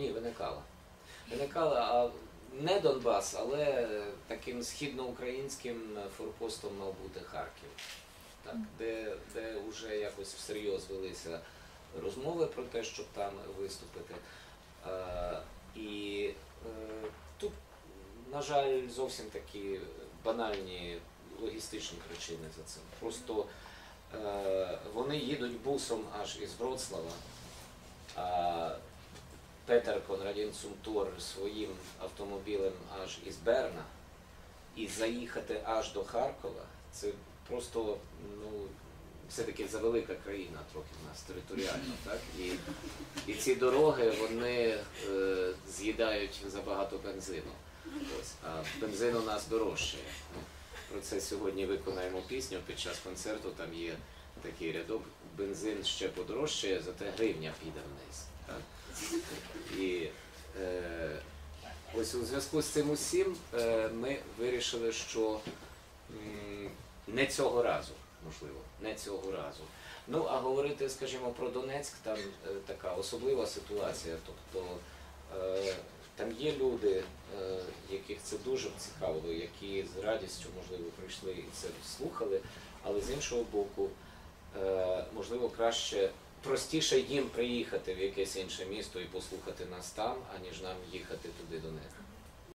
Ні, виникала. Виникала а не Донбас, але таким східноукраїнським форпостом мав бути Харків, так, де, де вже якось всерйоз велися розмови про те, щоб там виступити. Е, і е, тут, на жаль, зовсім такі банальні логістичні причини за цим. Просто е, вони їдуть бусом аж із Вроцлава. А Петер Конрадін Цумтор своїм автомобілем аж із Берна і заїхати аж до Харкова, це просто ну, все-таки завелика країна трохи в нас територіально, так? І, і ці дороги вони е, з'їдають забагато бензину. Ось, а бензин у нас дорожчає. Про це сьогодні виконаємо пісню під час концерту. Там є такий рядок. Бензин ще подорожчає, зате гривня піде вниз. Так? І е, ось у зв'язку з цим усім е, ми вирішили, що м, не цього разу, можливо, не цього разу. Ну, а говорити, скажімо, про Донецьк, там е, така особлива ситуація. Тобто е, там є люди, е, яких це дуже цікавило, які з радістю, можливо, прийшли і це слухали, але з іншого боку, е, можливо, краще простіше їм приїхати в якесь інше місто і послухати нас там, аніж нам їхати туди до них.